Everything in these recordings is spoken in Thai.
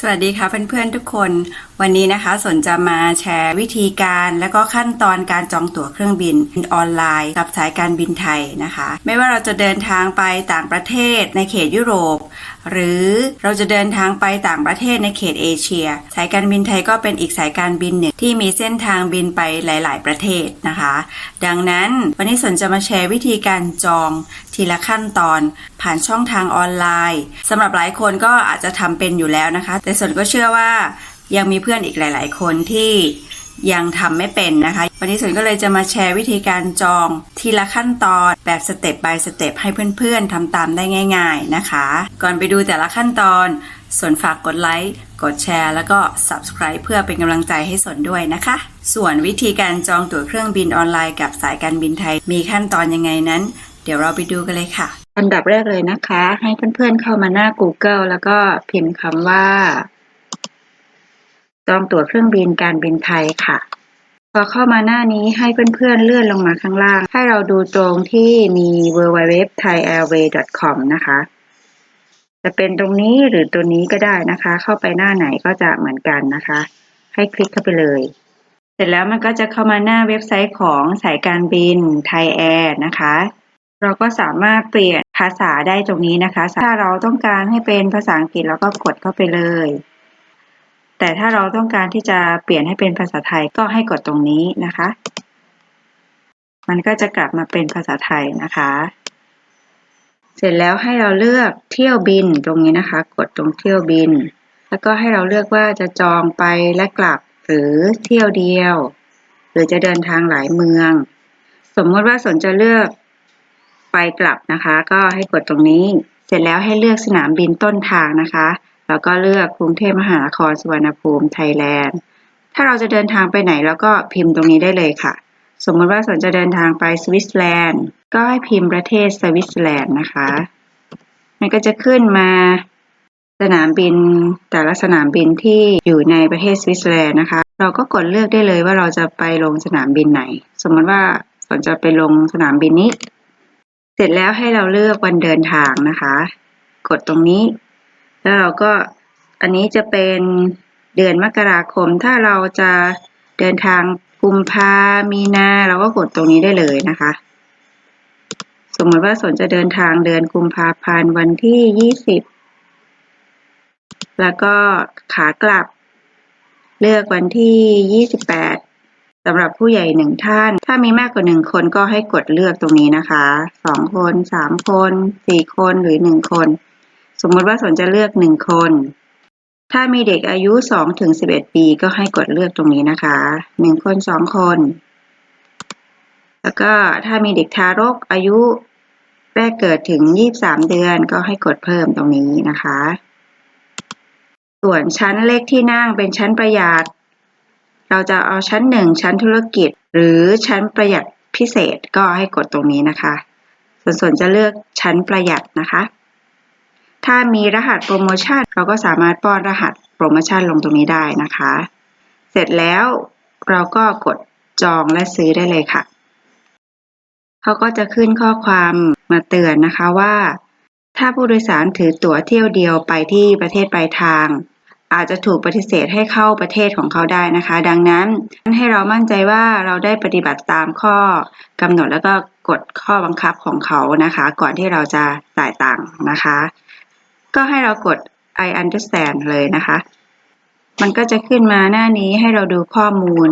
สวัสดีค่ะเพื่อนๆทุกคน วันนี้นะคะสนจะมาแชร์วิธีการและก็ขั้นตอนการจองตั๋วเครื่องบินออนไลน์กับสายการบินไทยนะคะ ไม่ว่าเราจะเดินทางไปต่างประเทศในเขตยุโรป หรือเราจะเดินทางไปต่างประเทศในเขตเอเชีย สายการบินไทยก็เป็นอีกสายการบินหนึ่งที่มีเส้นทางบินไปหลาย ๆ ประเทศนะคะ ดังนั้นวันนี้สนจะมาแชร์วิธีการจองทีละขั้นตอนผ่านช่องทางออนไลน์สำหรับหลายคนก็อาจจะทำเป็นอยู่แล้วนะคะ แต่สนก็เชื่อว่ายังมีเพื่อนอีกหลาย ๆ คนที่ ยังทำไม่เป็นนะคะ วันนี้สนก็เลยจะมาแชร์วิธีการจองทีละขั้นตอนแบบสเต็ป by สเต็ปให้เพื่อนๆทำตามได้ง่าย ๆนะคะ ก่อนไปดูแต่ละขั้นตอนส่วนฝากกดไลค์ กดแชร์ แล้วก็ subscribe เพื่อเป็นกำลังใจให้สนด้วยนะคะ ส่วนวิธีการจองตั๋วเครื่องบินออนไลน์กับสายการบินไทย มีขั้นตอนยังไงนั้น เดี๋ยวเราไปดูกันเลยค่ะ อันดับแรกเลยนะคะ ให้เพื่อนๆเข้ามาหน้า Google แล้วก็พิมพ์คำว่า จองตั๋วเครื่องบินการบินไทยค่ะ พอเข้ามาหน้านี้ให้เพื่อนๆเลื่อนลงมาข้างล่าง ให้เราดูตรงที่มี w w w t h a i a i r w a y c o m นะคะ จะเป็นตรงนี้หรือตัวนี้ก็ได้นะคะ เข้าไปหน้าไหนก็จะเหมือนกันนะคะ ให้คลิกเข้าไปเลย เสร็จแล้วมันก็จะเข้ามาหน้าเว็บไซต์ของสายการบินไทยแอร์นะคะเราก็สามารถเปลี่ยนภาษาได้ตรงนี้นะคะ ถ้าเราต้องการให้เป็นภาษาอังกฤษเราก็กดเข้าไปเลย แต่ถ้าเราต้องการที่จะเปลี่ยนให้เป็นภาษาไทยก็ให้กดตรงนี้นะคะ มันก็จะกลับมาเป็นภาษาไทยนะคะ เสร็จแล้วให้เราเลือกเที่ยวบินตรงนี้นะคะ กดตรงเที่ยวบิน แล้วก็ให้เราเลือกว่าจะจองไปและกลับหรือเที่ยวเดียว หรือจะเดินทางหลายเมือง สมมติว่าสนจะเลือกไปกลับนะคะ ก็ให้กดตรงนี้ เสร็จแล้วให้เลือกสนามบินต้นทางนะคะ แล้วก็เลือกกรุงเทพมหานครสุวรรณภูมิไทยแลนด์ ถ้าเราจะเดินทางไปไหนแล้วก็พิมพ์ตรงนี้ได้เลยค่ะ สมมติว่าสนจะเดินทางไปสวิตเซอร์แลนด์ ก็ให้พิมพ์ประเทศสวิตเซอร์แลนด์นะคะ มันก็จะขึ้นมาสนามบินแต่ละสนามบินที่อยู่ในประเทศสวิตเซอร์แลนด์นะคะ เราก็กดเลือกได้เลยว่าเราจะไปลงสนามบินไหน สมมติว่าสนจะไปลงสนามบินนี้ เสร็จแล้วให้เราเลือกวันเดินทางนะคะ กดตรงนี้ แล้วเราก็อันนี้จะเป็นเดือนมกราคม ถ้าเราจะเดินทางกุมภามีนาเราก็กดตรงนี้ได้เลยนะคะ สมมติว่าสนจะเดินทางเดือนกุมภาพันธ์วันที่ยี่สิบแล้วก็ขากลับ เลือกวันที่ยี่สิบแปดสำหรับผู้ใหญ่หนึ่งท่าน ถ้ามีมากกว่าหนึ่งคนก็ให้กดเลือกตรงนี้นะคะสองคนสามคนสี่คนหรือหนึ่งคน สมมติว่าสนจะเลือกหนึ่งคน ถ้ามีเด็กอายุสองถึงสิบเอ็ดปีก็ให้กดเลือกตรงนี้นะคะหนึ่งคนสองคน แล้วก็ถ้ามีเด็กทารกอายุแรกเกิดถึงยี่สามเดือนก็ให้กดเพิ่มตรงนี้นะคะ ส่วนชั้นเลขที่นั่งเป็นชั้นประหยัด เราจะเอาชั้นหนึ่งชั้นธุรกิจ หรือชั้นประหยัดพิเศษก็ให้กดตรงนี้นะคะ ส่วนส่วนจะเลือกชั้นประหยัดนะคะ ถ้ามีรหัสโปรโมชั่นเราก็สามารถป้อนรหัสโปรโมชั่นลงตรงนี้ได้นะคะ เสร็จแล้วเราก็กดจองและซื้อได้เลยค่ะ เขาก็จะขึ้นข้อความมาเตือนนะคะว่า ถ้าผู้โดยสารถือตั๋วเที่ยวเดียวไปที่ประเทศปลายทาง อาจจะถูกปฏิเสธให้เข้าประเทศของเขาได้นะคะ ดังนั้นให้เรามั่นใจว่าเราได้ปฏิบัติตามข้อกำหนดแล้วก็กฎข้อบังคับของเขานะคะ ก่อนที่เราจะจ่ายตังค์นะคะ ก็ให้เรากด I understand เลยนะคะ มันก็จะขึ้นมาหน้านี้ให้เราดูข้อมูล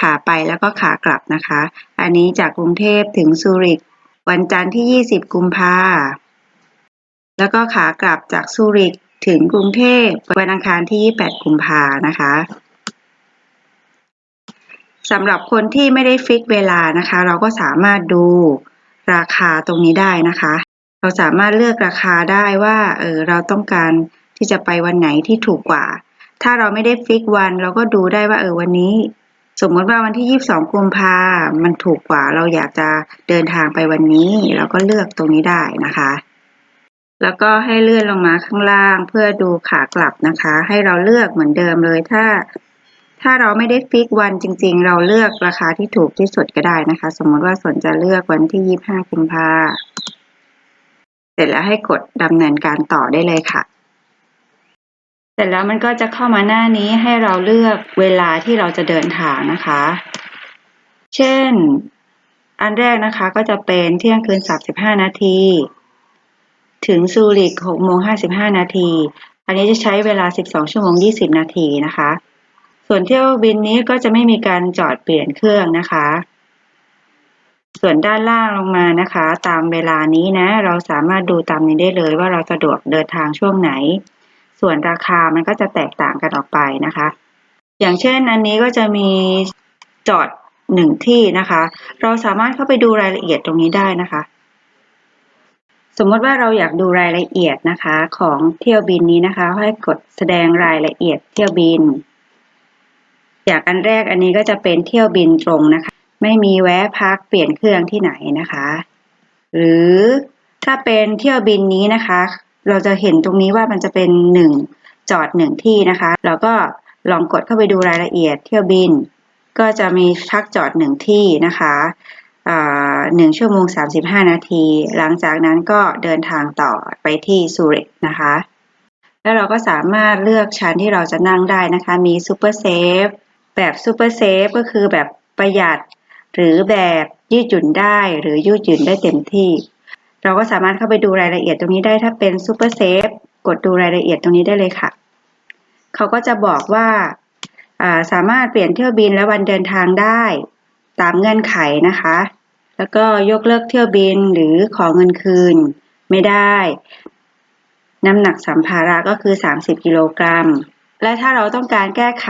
ขาไปแล้วก็ขากลับนะคะ อันนี้จากกรุงเทพถึงซูริก วันจันทร์ที่ 20 กุมภาแล้วก็ขากลับจากซูริกถึงกรุงเทพวันอังคารที่ 28 กุมภานะคะสำหรับคนที่ไม่ได้ฟิกเวลานะคะ เราก็สามารถดูราคาตรงนี้ได้นะคะ เราสามารถเลือกราคาได้ว่าเออเราต้องการที่จะไปวันไหนที่ถูกกว่า ถ้าเราไม่ได้ฟิกวัน เราก็ดูได้ว่าเออวันนี้ สมมติว่าวันที่ 22กุมภามันถูกกว่า เราอยากจะเดินทางไปวันนี้ เราก็เลือกตรงนี้ได้นะคะ แล้วก็ให้เลื่อนลงมาข้างล่างเพื่อดูขากลับนะคะ ให้เราเลือกเหมือนเดิมเลยถ้า ถ้าเราไม่ได้ฟิกวันจริง ๆ เราเลือกราคาที่ถูกที่สุดก็ได้นะคะ สมมติว่าสนจะเลือกวันที่ 25กุมภาเส ร็จแล้วให้กดดำเนินการต่อได้เลยค่ะ เสร็จแล้วมันก็จะเข้ามาหน้านี้ให้เราเลือกเวลาที่เราจะเดินทางนะคะ เช่น อันแรกนะคะก็จะเป็นเที่ยงคืน 35 นาที ถึงซูริก6โมง55 นาที อันนี้จะใช้เวลา 12 ชั่วโมง 20 นาทีนะคะ ส่วนเที่ยวบินนี้ก็จะไม่มีการจอดเปลี่ยนเครื่องนะคะ ส่วนด้านล่างลงมานะคะ ตามเวลานี้นะ เราสามารถดูตามนี้ได้เลยว่าเราสะดวกเดินทางช่วงไหน ส่วนราคามันก็จะแตกต่างกันออกไปนะคะ อย่างเช่นอันนี้ก็จะมีจอดหนึ่งที่นะคะ เราสามารถเข้าไปดูรายละเอียดตรงนี้ได้นะคะ สมมติว่าเราอยากดูรายละเอียดนะคะ ของเที่ยวบินนี้นะคะ ให้กดแสดงรายละเอียดเที่ยวบิน อย่างอันแรกอันนี้ก็จะเป็นเที่ยวบินตรงนะคะ ไม่มีแวะพักเปลี่ยนเครื่องที่ไหนนะคะ หรือถ้าเป็นเที่ยวบินนี้นะคะ เราจะเห็นตรงนี้ว่ามันจะเป็นหนึ่งจอดหนึ่งที่นะคะ เราก็ลองกดเข้าไปดูรายละเอียดเที่ยวบิน ก็จะมีพักจอดหนึ่งที่นะคะหนึ่งชั่วโมงสามสิบห้านาที หลังจากนั้นก็เดินทางต่อไปที่ซูริกนะคะ แล้วเราก็สามารถเลือกชั้นที่เราจะนั่งได้นะคะ มีซูเปอร์เซฟแบบซูเปอร์เซฟก็คือแบบประหยัด หรือแบบยืดหยุ่นได้หรือยืดหยุ่นได้เต็มที่ เราก็สามารถเข้าไปดูรายละเอียดตรงนี้ได้ถ้าเป็นซูเปอร์เซฟกดดูรายละเอียดตรงนี้ได้เลยค่ะ เขาก็จะบอกว่าสามารถเปลี่ยนเที่ยวบินและวันเดินทางได้ตามเงื่อนไขนะคะ แล้วก็ยกเลิกเที่ยวบินหรือขอเงินคืนไม่ได้ น้ำหนักสัมภาระก็คือ 30 กิโลกรัม และถ้าเราต้องการแก้ไข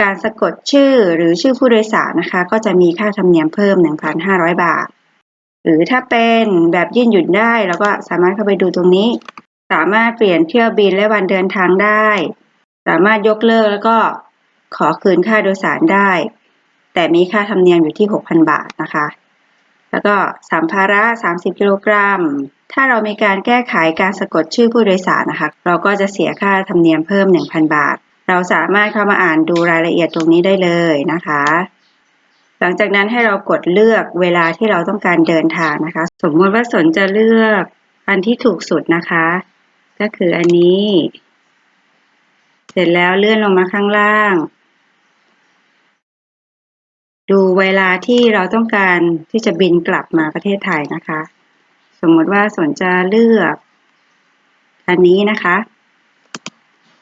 การสะกดชื่อหรือชื่อผู้โดยสารนะคะ ก็จะมีค่าธรรมเนียมเพิ่ม 1,500 บาท หรือถ้าเป็นแบบยื่นหยุดได้เราก็สามารถเข้าไปดูตรงนี้ สามารถเปลี่ยนเที่ยวบินและวันเดินทางได้ สามารถยกเลิกแล้วก็ขอคืนค่าโดยสารได้ แต่มีค่าธรรมเนียมอยู่ที่ 6,000 บาทนะคะ แล้วก็สัมภาระ 30 กิโลกรัม ถ้าเรามีการแก้ไขการสะกดชื่อผู้โดยสารนะคะ เราก็จะเสียค่าธรรมเนียมเพิ่ม 1,000 บาท เราสามารถเข้ามาอ่านดูรายละเอียดตรงนี้ได้เลยนะคะ หลังจากนั้นให้เรากดเลือกเวลาที่เราต้องการเดินทางนะคะ สมมติว่าสนจะเลือกอันที่ถูกสุดนะคะ ก็คืออันนี้ เสร็จแล้วเลื่อนลงมาข้างล่าง ดูเวลาที่เราต้องการที่จะบินกลับมาประเทศไทยนะคะ สมมติว่าสนจะเลือก อันนี้นะคะ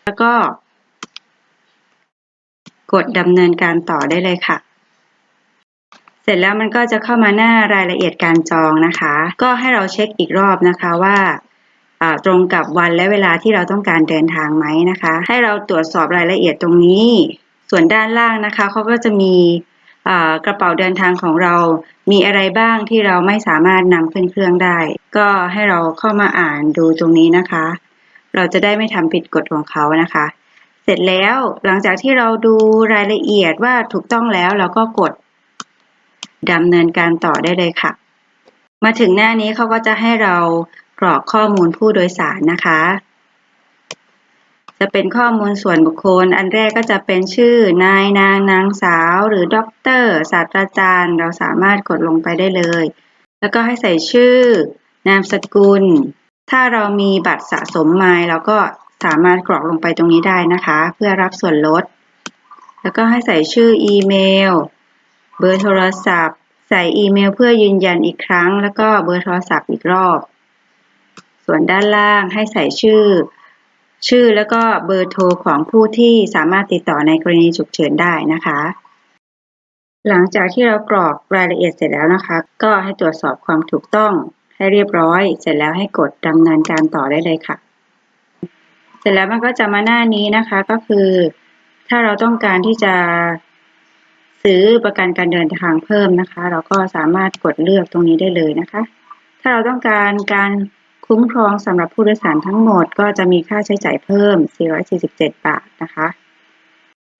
แล้วก็ กดดำเนินการต่อได้เลยค่ะ เสร็จแล้วมันก็จะเข้ามาหน้ารายละเอียดการจองนะคะ ก็ให้เราเช็คอีกรอบนะคะว่าตรงกับวันและเวลาที่เราต้องการเดินทางไหมนะคะ ให้เราตรวจสอบรายละเอียดตรงนี้ ส่วนด้านล่างนะคะเขาก็จะมีกระเป๋าเดินทางของเรา มีอะไรบ้างที่เราไม่สามารถนำขึ้นเครื่องได้ ก็ให้เราเข้ามาอ่านดูตรงนี้นะคะ เราจะได้ไม่ทำผิดกฎของเขานะคะ เสร็จแล้วหลังจากที่เราดูรายละเอียดว่าถูกต้องแล้วเราก็กดดำเนินการต่อได้เลยค่ะ มาถึงหน้านี้เขาก็จะให้เรากรอกข้อมูลผู้โดยสารนะคะ จะเป็นข้อมูลส่วนบุคคล อันแรกก็จะเป็นชื่อนายนางนางสาว หรือด็อกเตอร์ศาสตราจารย์ เราสามารถกดลงไปได้เลย แล้วก็ให้ใส่ชื่อนามสกุล ถ้าเรามีบัตรสะสมไมล์เราก็ สามารถกรอกลงไปตรงนี้ได้นะคะ เพื่อรับส่วนลด แล้วก็ให้ใส่ชื่ออีเมล เบอร์โทรศัพท์ ใส่อีเมลเพื่อยืนยันอีกครั้ง แล้วก็เบอร์โทรศัพท์อีกรอบ ส่วนด้านล่างให้ใส่ชื่อ ชื่อแล้วก็เบอร์โทรของผู้ที่สามารถติดต่อในกรณีฉุกเฉินได้นะคะ หลังจากที่เรากรอกรายละเอียดเสร็จแล้วนะคะ ก็ให้ตรวจสอบความถูกต้องให้เรียบร้อย เสร็จแล้วให้กดดำเนินการต่อได้เลยค่ะ เสร็จแล้วมันก็จะมาหน้านี้นะคะก็คือ ถ้าเราต้องการที่จะซื้อประกันการเดินทางเพิ่มนะคะ เราก็สามารถกดเลือกตรงนี้ได้เลยนะคะ ถ้าเราต้องการการคุ้มครองสำหรับผู้โดยสารทั้งหมด ก็จะมีค่าใช้จ่ายเพิ่ม 447 บาทนะคะ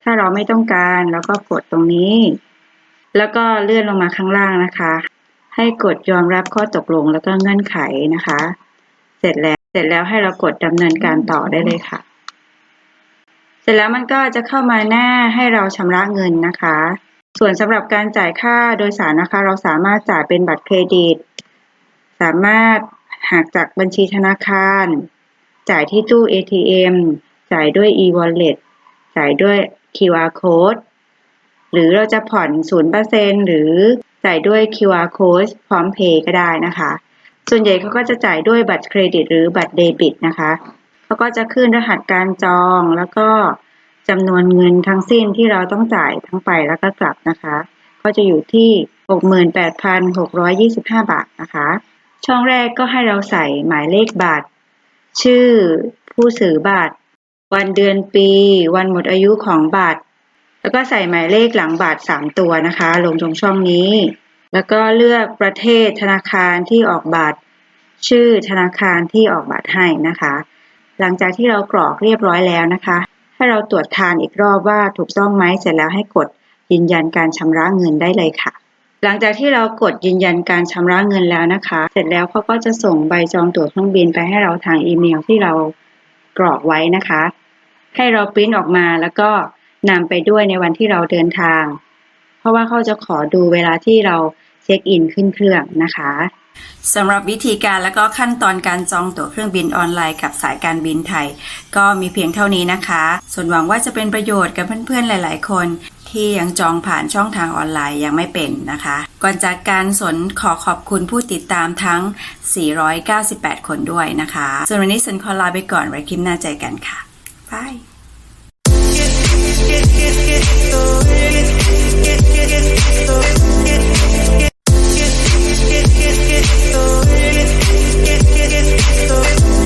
ถ้าเราไม่ต้องการเราก็กดตรงนี้ แล้วก็เลื่อนลงมาข้างล่างนะคะ ให้กดยอมรับข้อตกลงแล้วก็เงื่อนไขนะคะ เสร็จแล้ว เสร็จแล้วให้เรากดดำเนินการต่อได้เลยค่ะ เสร็จแล้วมันก็จะเข้ามาหน้าให้เราชำระเงินนะคะ ส่วนสำหรับการจ่ายค่าโดยสารนะคะ เราสามารถจ่ายเป็นบัตรเครดิต สามารถหักจากบัญชีธนาคาร จ่ายที่ตู้ ATM จ่ายด้วย e-wallet จ่ายด้วย QR code หรือเราจะผ่อน 0%หรือจ่ายด้วย QR code พร้อมเพย์ก็ได้นะคะ ส่วนใหญ่เขาก็จะจ่ายด้วยบัตรเครดิตหรือบัตรเดบิตนะคะเขาก็จะขึ้นรหัสการจองแล้วก็จำนวนเงินทั้งสิ้นที่เราต้องจ่ายทั้งไปแล้วก็กลับนะคะ ก็จะอยู่ที่ 68,625 บาทนะคะ ช่องแรกก็ให้เราใส่หมายเลขบัตร ชื่อผู้ซื้อบัตร วันเดือนปี วันหมดอายุของบัตร แล้วก็ใส่หมายเลขหลังบัตร 3 ตัวนะคะ ลงตรงช่องนี้ แล้วก็เลือกประเทศธนาคารที่ออกบัตร ชื่อธนาคารที่ออกบัตรให้นะคะ หลังจากที่เรากรอกเรียบร้อยแล้วนะคะ ให้เราตรวจทานอีกรอบว่าถูกต้องไหมเสร็จแล้วให้กดยืนยันการชำระเงินได้เลยค่ะ หลังจากที่เรากดยืนยันการชำระเงินแล้วนะคะ เสร็จแล้วเขาก็จะส่งใบจองตั๋วเครื่องบินไปให้เราทางอีเมลที่เรากรอกไว้นะคะ ให้เราปริ้นออกมาแล้วก็นำไปด้วยในวันที่เราเดินทาง เพราะว่าเขาจะขอดูเวลาที่เราเช็คอินขึ้นเครื่องนะคะสำหรับวิธีการและก็ขั้นตอนการจองตั๋วเครื่องบินออนไลน์กับสายการบินไทย ก็มีเพียงเท่านี้นะคะ ส่วนหวังว่าจะเป็นประโยชน์กับเพื่อนๆหลาย ๆ คนที่ยังจองผ่านช่องทางออนไลน์ยังไม่เป็นนะคะ ก่อนจากการสนขอขอบคุณผู้ติดตามทั้ง 498 คนด้วยนะคะ ส่วนวันนี้สนคอลาไปก่อนไว้คลิปหน้าใจกันค่ะบาย Thank you.